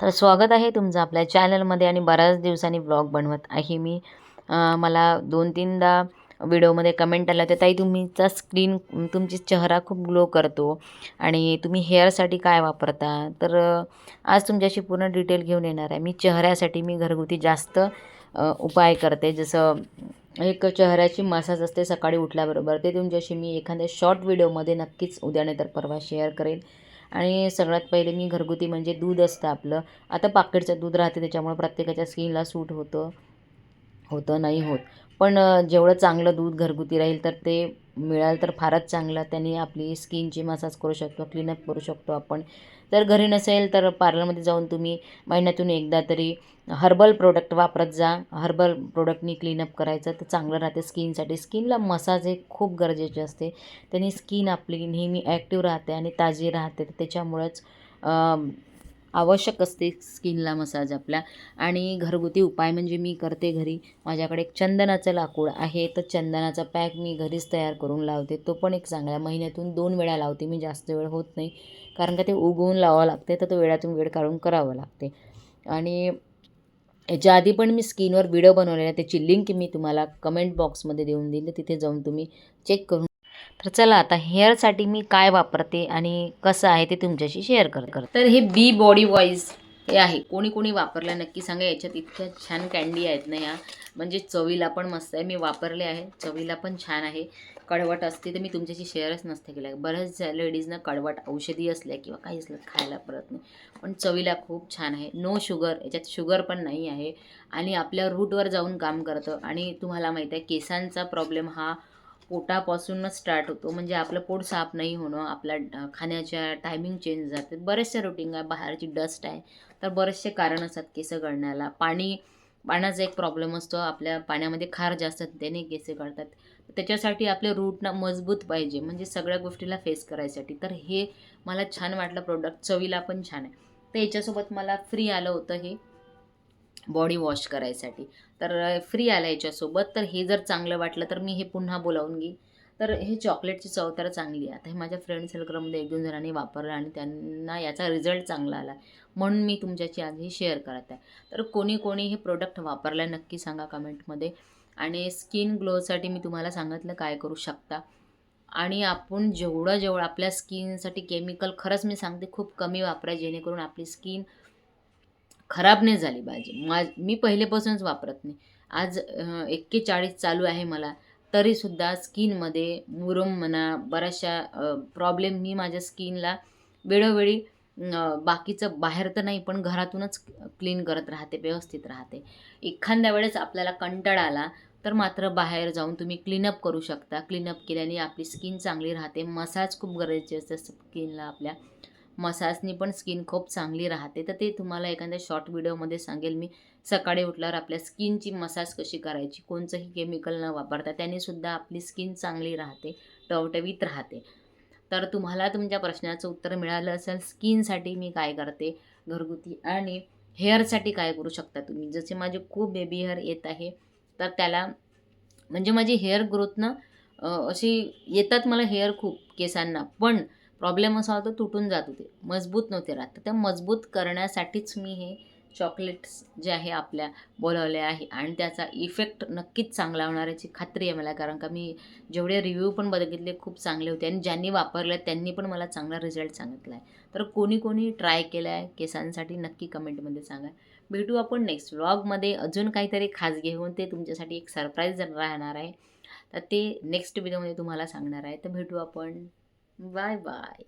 तर स्वागत आहे तुमचं आपल्या चॅनलमध्ये आणि बऱ्याच दिवसांनी ब्लॉग बनवत आहे मी. मला दोन तीनदा व्हिडिओमध्ये कमेंट आला होत्या. ताई तुमचा स्क्रीन तुमची चेहरा खूप ग्लो करतो आणि तुम्ही हेअरसाठी काय वापरता? तर आज तुमच्याशी पूर्ण डिटेल घेऊन येणार आहे. मी चेहऱ्यासाठी मी घरगुती जास्त उपाय करते. जसं एक चेहऱ्याची मसाज असते सकाळी उठल्याबरोबर. ते तुमच्याशी मी एखाद्या शॉर्ट व्हिडिओमध्ये नक्कीच उद्या नाही तर परवा शेअर करेन. आणि सगळ्यात पहिले मी घरगुती म्हणजे दूध असतं आपलं. आता पाकिटचं दूध राहते त्याच्यामुळे प्रत्येकाच्या स्किनला सूट होतं होतं नाही होत. पण जेवढं चांगलं दूध घरगुती राहील तर ते मिळालं तर फारच चांगलं. त्यांनी आपली स्किनची मसाज करू शकतो क्लीनअप करू शकतो आपण. जर घरी नसेल तर पार्लरमध्ये जाऊन तुम्ही महिन्यातून एकदा तरी हर्बल प्रोडक्ट वापरत जा. हर्बल प्रोडक्टनी क्लीनअप करायचं तर चांगलं राहते स्किनसाठी स्किनला मसाज हे खूप गरजेचे असते. त्यांनी स्किन आपली नेहमी ॲक्टिव्ह राहते आणि ताजी राहते. तर त्याच्यामुळंच आवश्यक असते स्किनला मसाज आपल्या आणि घरगुती उपाय म्हणजे मी करते घरी. माझ्याकडे एक चंदनाचं लाकूड आहे. तर चंदनाचा पॅक मी घरीच तयार करून लावते. तो पण एक चांगला. महिन्यातून दोन वेळा लावते. मी जास्त वेळ होत नाही. कारण का ते उगवून लावावं लागते. तर तो वेळातून वेळ काढून करावं लागते. आणि याच्या आधी पण मी स्किनवर व्हिडिओ बनवलेला आहे. त्याची लिंक मी तुम्हाला कमेंट बॉक्समध्ये देऊन दिली तिथे जाऊन तुम्ही चेक करून तर चला आता हेअरसाठी मी काय वापरते आणि कसं आहे ते तुमच्याशी शेअर कर कर तर हे बी बॉडी वॉईज हे आहे. कोणी कोणी वापरलं नक्की सांगा याच्यात इतक्या छान कँडी आहेत ना या. म्हणजे चवीला पण मस्त आहे. मी वापरले आहे. चवीला पण छान आहे. कडवट असते तर मी तुमच्याशी शेअरच नसते केलं. बऱ्याच लेडीजनं कडवट औषधी असल्या किंवा काही असलं खायला परत नाही. पण चवीला खूप छान आहे. नो शुगर याच्यात शुगर पण नाही आहे. आणि आपल्या रूटवर जाऊन काम करतं. आणि तुम्हाला माहीत आहे केसांचा प्रॉब्लेम हा पोटापासूनच स्टार्ट होतो. म्हणजे आपलं पोट साफ नाही होणं आपल्या खाण्याच्या टायमिंग चेंज जाते बरेचसे रुटीन आहे. बाहेरची डस्ट आहे. तर बरेचसे कारण असतात केस गळण्याला. पाणी पाण्याचा एक प्रॉब्लेम असतो. आपल्या पाण्यामध्ये खार जास्त त्याने केस गळतात. त्याच्यासाठी आपले रूटना मजबूत पाहिजे. म्हणजे सगळ्या गोष्टीला फेस करायसाठी. तर हे मला छान वाटलं. प्रोडक्ट चवीला पण छान आहे. तर याच्यासोबत मला फ्री आलं होतं हे. बॉडी वॉश करायसाठी. तर फ्री आला याच्यासोबत. तर हे जर चांगलं वाटलं तर मी हे पुन्हा बोलावून घेईन. तर हे चॉकलेटची चव तर चांगली आहे. आता हे माझ्या फ्रेंड सर्कलमध्ये एक दोन जणांनी वापरलं आणि त्यांना याचा रिझल्ट चांगला आला. म्हणून मी तुमच्याशी आज हे शेअर करत आहे. तर कोणी कोणी हे प्रोडक्ट वापरलं नक्की सांगा कमेंटमध्ये आणि स्किन ग्लोसाठी मी तुम्हाला सांगितलं काय करू शकता. आणि आपण जेवढं जेवढं आपल्या स्किनसाठी केमिकल खरंच मी सांगते खूप कमी वापरा जेणेकरून आपली स्किन खराब नाही झाली पाहिजे मा मी पहिलेपासूनच वापरत नाही. आज एक्केचाळीस चालू आहे मला तरीसुद्धा स्किनमध्ये मुरुम म्हणा बऱ्याचशा प्रॉब्लेम मी माझ्या स्किनला वेळोवेळी बाकीचं बाहेर तर नाही पण घरातूनच क्लीन करत राहते व्यवस्थित राहते. एखाद्या वेळेस आपल्याला कंटाळा आला तर मात्र बाहेर जाऊन तुम्ही क्लीनअप करू शकता. क्लीनअप केल्याने आपली स्किन चांगली राहते. मसाज खूप गरजेचे असते स्किनला आपल्या. मसाजनी पण स्किन खूप चांगली राहते. तर ते तुम्हाला एखाद्या शॉर्ट व्हिडिओमध्ये सांगेल. मी सकाळी उठल्यावर आपल्या स्किनची मसाज कशी करायची? कोणतंही केमिकल न वापरता त्यानेसुद्धा आपली स्किन चांगली राहते टवटवीत राहते. तर तुम्हाला तुमच्या प्रश्नाचं उत्तर मिळालं असेल स्किनसाठी मी काय करते? घरगुती आणि हेअरसाठी काय करू शकता तुम्ही? जसे माझे खूप बेबी हेअर येत आहे तर त्याला म्हणजे माझी हेअर ग्रोथनं अशी येतात मला हेअर खूप केसांना. पण प्रॉब्लेम असा होता तुटून जात होते. मजबूत नव्हते राहत. तर त्या मजबूत करण्यासाठीच मी हे चॉकलेट्स जे आहे आपल्या बोलवले आहे. आणि त्याचा इफेक्ट नक्कीच चांगला होणार याची खात्री आहे मला. कारण का मी जेवढे रिव्ह्यू पण बघितले खूप चांगले होते. आणि ज्यांनी वापरले त्यांनी पण मला चांगला रिझल्ट सांगितला आहे तर कोणी कोणी ट्राय केलं आहे केसांसाठी नक्की कमेंटमध्ये सांगा. भेटू आपण नेक्स्ट व्लॉगमध्ये अजून काहीतरी खास घेऊन ते तुमच्यासाठी एक सरप्राईज राहणार आहे. तर ते नेक्स्ट व्हिडिओमध्ये तुम्हाला सांगणार आहे. तर भेटू आपण. Bye bye.